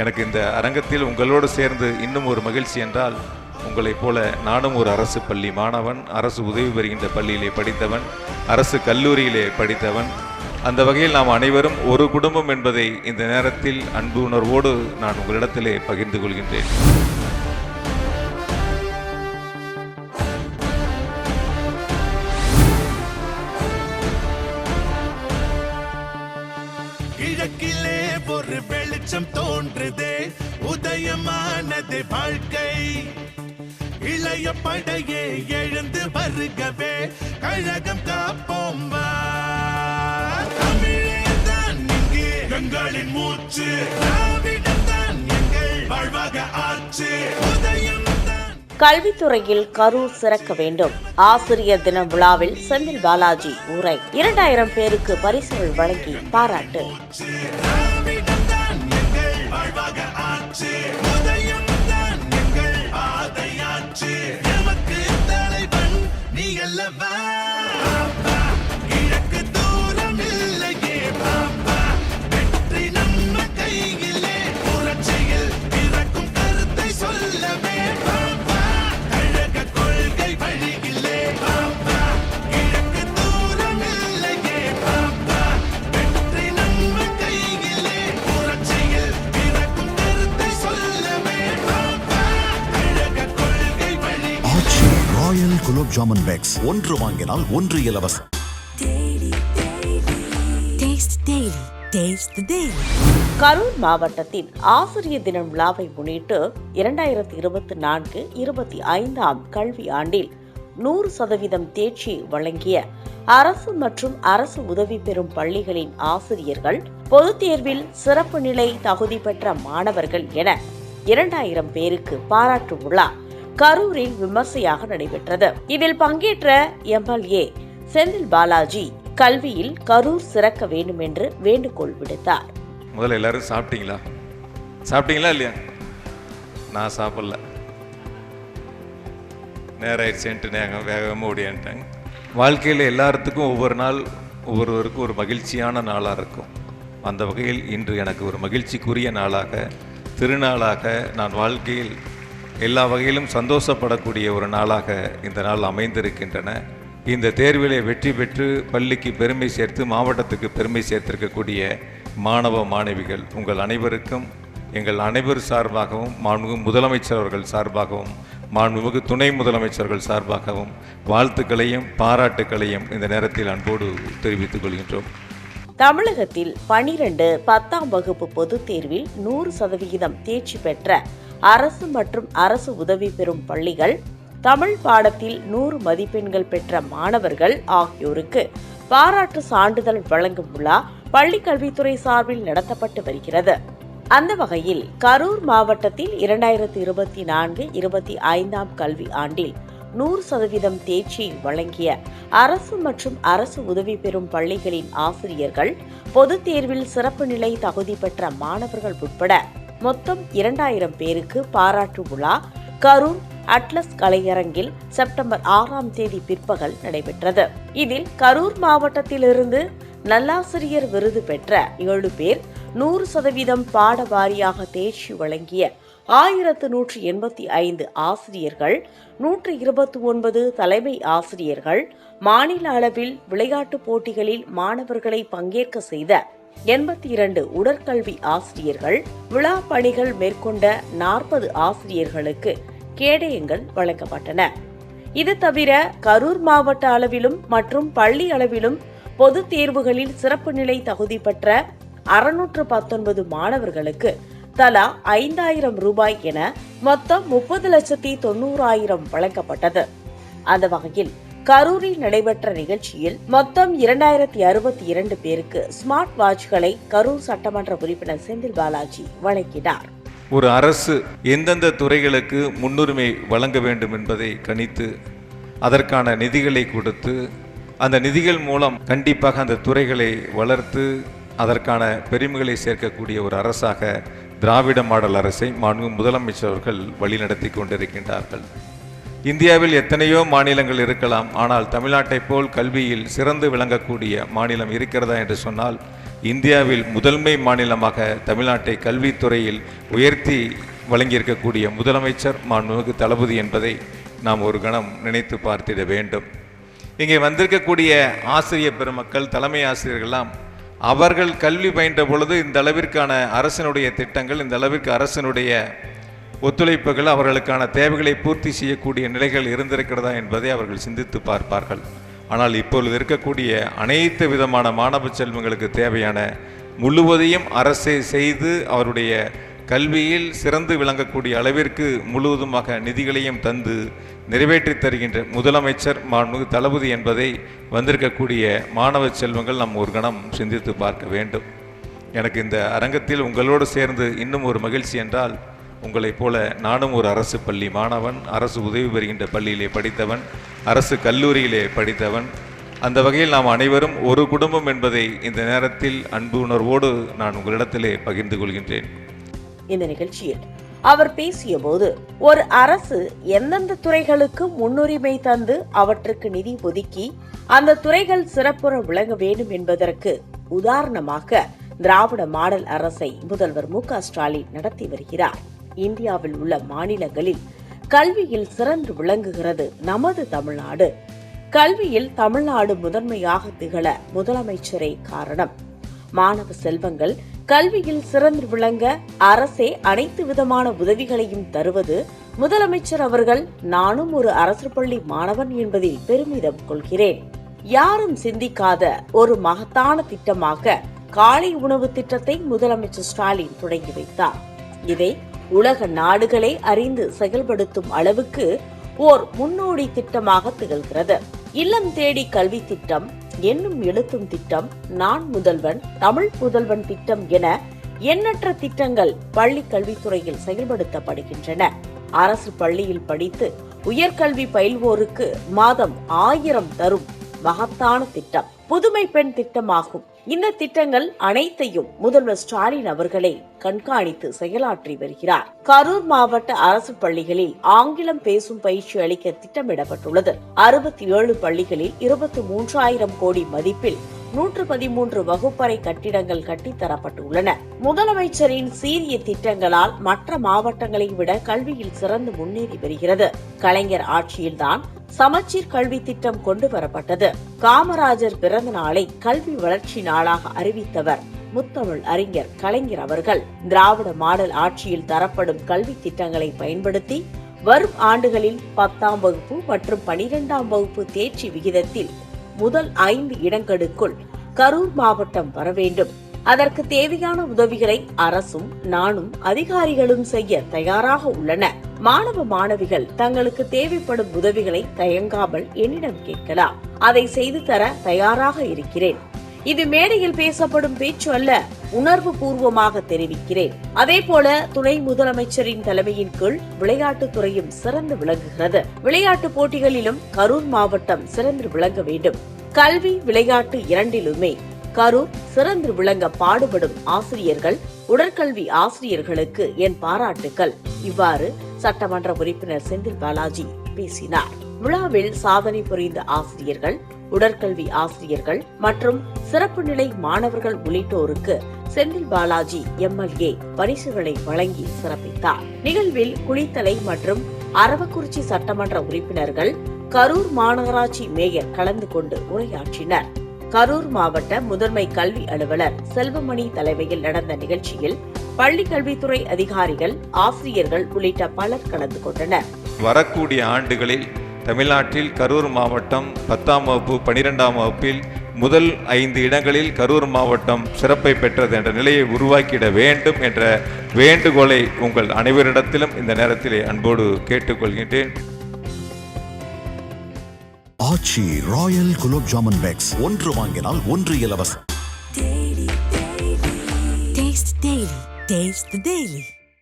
எனக்கு இந்த அரங்கத்தில் உங்களோடு சேர்ந்து இன்னும் ஒரு மகிழ்ச்சி என்றால் உங்களைப் போல நானும் ஒரு அரசு பள்ளி மாணவன் அரசு உதவி பெறுகின்ற பள்ளியிலே படித்தவன் அரசு கல்லூரியிலே படித்தவன். அந்த வகையில் நாம் அனைவரும் ஒரு குடும்பம் என்பதை இந்த நேரத்தில் அன்பு உணர்வோடு நான் உங்களிடத்திலே பகிர்ந்து கொள்கின்றேன். உதயமானது வாழ்க்கை. இளைய படையே எழுந்து வருகவே கழகம் காப்போம். தமிழேதான் இங்கே. எங்களின் மூச்சு. திராவிடம்தான் எங்கள் வாழ்வாக ஆச்சு. உதயம்தான் கல்வித்துறையில் கரூர் சிறக்க வேண்டும். ஆசிரியர் தின விழாவில் செந்தில் பாலாஜி உரை. இரண்டாயிரம் பேருக்கு பரிசுகள் வழங்கி பாராட்டு. ராயல் குலோப் ஜாமுன் பேக்ஸ் ஒன்று வாங்கினால் ஒன்று இலவசம் Taste Daily. Taste the Daily. Karur மாவட்டத்தில் ஆசிரியர் தின விழாவை முன்னிட்டு இரண்டாயிரத்தி இருபத்தி நான்கு இருபத்தி ஐந்தாம் கல்வி ஆண்டில் நூறு சதவீதம் தேர்ச்சி வழங்கிய அரசு மற்றும் அரசு உதவி பெறும் பள்ளிகளின் ஆசிரியர்கள் பொதுத் தேர்வில் சிறப்பு நிலை தகுதி பெற்ற மாணவர்கள் என இரண்டாயிரம் பேருக்கு பாராட்டு விழா கரூரில் விமர்சையாக நடைபெற்றது. இதில் பங்கேற்ற எம்எல்ஏ செந்தில் பாலாஜி கல்வியில் கரூர் சிறக்க வேண்டும் என்று வேண்டுகோள் விடுத்தார். முதல்ல எல்லாரும் சாப்பிட்டீங்களா? சாப்பிட்டீங்களா இல்லையா? நான் சாப்பிடல. நேரம் ஆயிடுச்சேன்ட்டு நேரம் வேகமாக ஓடியான்ட்டாங்க வாழ்க்கையில் எல்லாத்துக்கும் ஒவ்வொரு நாள் ஒவ்வொருவருக்கும் ஒரு மகிழ்ச்சியான நாளாக இருக்கும். அந்த வகையில் இன்று எனக்கு ஒரு மகிழ்ச்சிக்குரிய நாளாக திருநாளாக நான் வாழ்க்கையில் எல்லா வகையிலும் சந்தோஷப்படக்கூடிய ஒரு நாளாக இந்த நாள் அமைந்திருக்கின்றன. இந்த தேர்விலே வெற்றி பெற்று பள்ளிக்கு பெருமை சேர்த்து மாவட்டத்துக்கு பெருமை சேர்த்திருக்கக்கூடிய மாணவ மாணவிகள் உங்கள் அனைவருக்கும் எங்கள் அனைவர் சார்பாகவும் மாண்புமிகு முதலமைச்சர் அவர்கள் சார்பாகவும் மாண்புமிகு துணை முதலமைச்சர்கள் சார்பாகவும் வாழ்த்துக்களையும் பாராட்டுக்களையும் இந்த நேரத்தில் அன்போடு தெரிவித்துக் கொள்கின்றோம். தமிழகத்தில் பனிரெண்டு பத்தாம் வகுப்பு பொதுத் தேர்வில் நூறு சதவிகிதம் தேர்ச்சி பெற்ற அரசு மற்றும் அரசு உதவி பெறும் பள்ளிகள் தமிழ் பாடத்தில் நூறு மதிப்பெண்கள் பெற்ற மாணவர்கள் ஆகியோருக்கு பாராட்டு சான்றிதழ் வழங்கும் விழா பள்ளி கல்வித்துறை சார்பில் நடத்தப்பட்டு வருகிறது. அந்த வகையில் கரூர் மாவட்டத்தில் இரண்டாயிரத்தி இருபத்தி நான்கு இருபத்தி ஐந்தாம் கல்வி ஆண்டில் நூறு சதவீதம் தேர்ச்சி வழங்கிய அரசு மற்றும் அரசு உதவி பெறும் பள்ளிகளின் ஆசிரியர்கள் பொதுத் தேர்வில் சிறப்பு நிலை தகுதி பெற்ற மாணவர்கள் உட்பட மொத்தம் இரண்டாயிரம் பேருக்கு பாராட்டு விழா கரூர் அட்லஸ் கலையரங்கில் செப்டம்பர் ஆறாம் தேதி பிற்பகல் நடைபெற்றது. இதில் கரூர் மாவட்டத்திலிருந்து நல்லாசிரியர் விருது பெற்ற ஏழு பேர் நூறு சதவீதம் பாட வாரியாக தேர்ச்சி வழங்கிய ஆயிரத்து நூற்றி எண்பத்தி ஐந்து ஆசிரியர்கள் நூற்று இருபத்தி ஒன்பது தலைமை ஆசிரியர்கள் மாநில அளவில் விளையாட்டுப் போட்டிகளில் மாணவர்களை பங்கேற்க செய்த எண்பத்தி இரண்டு உடற்கல்வி ஆசிரியர்கள் விழா பணிகள் மேற்கொண்ட நாற்பது ஆசிரியர்களுக்கு கேடயங்கள் வழங்கப்பட்டன. இது தவிர கரூர் மாவட்ட அளவிலும் மற்றும் பள்ளி அளவிலும் பொது தேர்வுகளில் சிறப்பு நிலை தகுதி பெற்ற அறுநூற்று பத்தொன்பது மாணவர்களுக்கு தலா ஐந்தாயிரம் ரூபாய் என மொத்தம் முப்பது லட்சத்தி தொண்ணூறாயிரம் வழங்கப்பட்டது. அந்த வகையில் கரூரில் நடைபெற்ற நிகழ்ச்சியில் மொத்தம் இரண்டாயிரத்தி அறுபத்தி இரண்டு பேருக்கு ஸ்மார்ட் வாட்ச்களை கரூர் சட்டமன்ற உறுப்பினர் செந்தில் பாலாஜி வழங்கினார். ஒரு அரசு எந்தெந்த துறைகளுக்கு முன்னுரிமை வழங்க வேண்டும் என்பதை கணித்து அதற்கான நிதிகளை கொடுத்து அந்த நிதிகள் மூலம் கண்டிப்பாக அந்த துறைகளை வளர்த்து அதற்கான பெருமைகளை சேர்க்கக்கூடிய ஒரு அரசாக திராவிட மாடல் அரசை மாண்பு முதலமைச்சர் அவர்கள் வழிநடத்தி கொண்டிருக்கின்றார்கள். இந்தியாவில் எத்தனையோ மாநிலங்கள் இருக்கலாம் ஆனால் தமிழ்நாட்டைப் போல் கல்வியில் சிறந்து விளங்கக்கூடிய மாநிலம் இருக்கிறதா என்று சொன்னால் இந்தியாவில் முதன்மை மாநிலமாக தமிழ்நாட்டை கல்வித்துறையில் உயர்த்தி வழங்கியிருக்கக்கூடிய முதலமைச்சர் மாண்புமிகு தளபதி என்பதை நாம் ஒரு கணம் நினைத்து பார்த்திட வேண்டும். இங்கே வந்திருக்கக்கூடிய ஆசிரிய பெருமக்கள் தலைமை ஆசிரியர்கள்லாம் அவர்கள் கல்வி பயின்ற பொழுது இந்த அளவிற்கான அரசினுடைய திட்டங்கள் இந்த அளவிற்கு அரசினுடைய ஒத்துழைப்புகள் அவர்களுக்கான தேவைகளை பூர்த்தி செய்யக்கூடிய நிலைகள் இருந்திருக்கிறதா என்பதை அவர்கள் சிந்தித்து பார்ப்பார்கள். ஆனால் இப்பொழுது இருக்கக்கூடிய அனைத்து விதமான மாணவ செல்வங்களுக்கு தேவையான முழுவதையும் அரசே செய்து அவருடைய கல்வியில் சிறந்து விளங்கக்கூடிய அளவிற்கு முழுவதுமாக நிதிகளையும் தந்து நிறைவேற்றி தருகின்ற முதலமைச்சர் மாண்புமிகு தளபதி என்பதை வந்திருக்கக்கூடிய மாணவ செல்வங்கள் நாம் ஒரு கணம் சிந்தித்து பார்க்க வேண்டும். எனக்கு இந்த அரங்கத்தில் உங்களோடு சேர்ந்து இன்னும் ஒரு மகிழ்ச்சி என்றால் உங்களைப் போல நானும் ஒரு அரசு பள்ளி மாணவன் அரசு உதவி பெறுகின்ற பள்ளியிலே படித்தவன் அரசு கல்லூரியிலே படித்தவன். அந்த வகையில் நாம் அனைவரும் ஒரு குடும்பம் என்பதை இந்த நேரத்தில் அன்பு உணர்வோடு நான் உங்களிடத்திலே பகிர்ந்து கொள்கின்றேன். இந்த நிகழ்ச்சியில் அவர் பேசியபோது ஒரு அரசு எந்தெந்த துறைகளுக்கு முன்னுரிமை தந்து அவற்றுக்கு நிதி ஒதுக்கி அந்த துறைகள் சிறப்புற விளங்க வேண்டும் என்பதற்கு உதாரணமாக திராவிட மாடல் அரசை முதல்வர் மு க ஸ்டாலின் நடத்தி வருகிறார். இந்தியாவில் உள்ள மாநிலங்களில் கல்வியில் சிறந்து விளங்குகிறது நமது தமிழ்நாடு. கல்வியில் தமிழ்நாடு முதன்மையாக திகழ முதலமைச்சரே காரணம். மாணவ செல்வங்கள் கல்வியில் சிறந்து விளங்க அரசே அனைத்து விதமான உதவிகளையும் தருவது முதலமைச்சர் அவர்கள் நானும் ஒரு அரசு பள்ளி மாணவன் என்பதில் பெருமிதம் கொள்கிறேன். யாரும் சிந்திக்காத ஒரு மகத்தான திட்டமாக காலை உணவு திட்டத்தை முதலமைச்சர் ஸ்டாலின் தொடங்கி வைத்தார். இதை உலக நாடுகளே அறிந்து செயல்படுத்தும் அளவுக்கு ஓர் முன்னோடி திட்டமாக திகழ்கிறது. இல்லம் தேடி கல்வி திட்டம் என்னும் எழுத்தும் திட்டம் நான் முதல்வன் தமிழ் புதல்வன் திட்டம் என எண்ணற்ற திட்டங்கள் பள்ளி கல்வித்துறையில் செயல்படுத்தப்படுகின்றன. அரசு பள்ளியில் படித்து உயர்கல்வி பயில்வோருக்கு மாதம் ஆயிரம் தரும். மகத்தான திட்டம் புதுமை பெண் திட்டமாகும். இந்த திட்டங்கள் அனைத்தையும் முதல்வர் ஸ்டாலின் அவர்களே கண்காணித்து செயலாற்றி வருகிறார். கரூர் மாவட்ட அரசு பள்ளிகளில் ஆங்கிலம் பேசும் பயிற்சி அளிக்க திட்டமிடப்பட்டுள்ளது. அறுபத்தி ஏழு பள்ளிகளில் இருபத்தி மூன்றாயிரம் கோடி மதிப்பில் நூற்று பதிமூன்று வகுப்பறை கட்டிடங்கள் கட்டித்தரப்பட்டுள்ளன முதலமைச்சரின் சீரிய திட்டங்களால் மற்ற மாவட்டங்களை விட கல்வியில் சிறந்து முன்னேறி வருகிறது. கலைஞர் ஆட்சியில்தான் சமச்சீர் கல்வி திட்டம் கொண்டு வரப்பட்டது. காமராஜர் பிறந்த நாளை கல்வி வளர்ச்சி நாளாக அறிவித்தவர் முத்தமிழ் அறிஞர் கலைஞர் அவர்கள். திராவிட மாடல் ஆட்சியில் தரப்படும் கல்வி திட்டங்களை பயன்படுத்தி வரும் ஆண்டுகளில் பத்தாம் வகுப்பு மற்றும் பனிரெண்டாம் வகுப்பு தேர்ச்சி விகிதத்தில் முதல் ஐந்து இடங்களுக்குள் கரூர் மாவட்டம் வர வேண்டும். அதற்கு தேவையான உதவிகளை அரசும் நானும் அதிகாரிகளும் செய்ய தயாராக உள்ளன. மாணவ மாணவிகள் தங்களுக்கு தேவைப்படும் உதவிகளை தயங்காமல் என்னிடம் கேட்கலாம். அதை செய்து தர தயாராக இருக்கிறேன். இது மேடையில் பேசப்படும் பேச்சு அல்ல உணர்வு பூர்வமாக தெரிவிக்கிறேன். அதே போல துணை முதலமைச்சரின் தலைமையின் கீழ் விளையாட்டுத் துறையும் சிறந்து விளங்குகிறது. விளையாட்டு போட்டிகளிலும் கரூர் மாவட்டம் சிறந்து விளங்க வேண்டும். கல்வி விளையாட்டு இரண்டிலுமே கரூர் சிறந்து விளங்க பாடுபடும் ஆசிரியர்கள் உடற்கல்வி ஆசிரியர்களுக்கு என் பாராட்டுக்கள். இவ்வாறு சட்டமன்ற உறுப்பினர் செந்தில் பாலாஜி பேசினார். விழாவில் சாதனை புரிந்த ஆசிரியர்கள் உடற்கல்வி ஆசிரியர்கள் மற்றும் சிறப்பு நிலை மாணவர்கள் உள்ளிட்டோருக்கு செந்தில் பாலாஜி எம்எல்ஏ பரிசுகளை வழங்கி சிறப்பித்தார். நிகழ்வில் குளித்தலை மற்றும் அரவக்குறிச்சி சட்டமன்ற உறுப்பினர்கள் கரூர் மாநகராட்சி மேயர் கலந்து கொண்டு உரையாற்றினர். கரூர் மாவட்ட முதன்மை கல்வி அலுவலர் செல்வமணி தலைமையில் நடந்த நிகழ்ச்சியில் பள்ளி கல்வித்துறை அதிகாரிகள் ஆசிரியர்கள் உள்ளிட்ட பலர் கலந்து கொண்டனர். வரக்கூடிய ஆண்டுகளில் தமிழ்நாட்டில் கரூர் மாவட்டம் பத்தாம் வகுப்பு பனிரெண்டாம் வகுப்பில் முதல் ஐந்து இடங்களில் கரூர் மாவட்டம் சிறப்பை பெற்றது என்ற நிலையை உருவாக்கிட வேண்டும் என்ற வேண்டுகோளை உங்கள் அனைவரிடத்திலும் இந்த நேரத்திலே அன்போடு கேட்டுக்கொள்கின்றேன். ஆச்சி ராயல் குலோப் ஜாமன் பேக்ஸ் ஒன்று வாங்கினால் ஒன்று இலவசம். Dave's the Daily.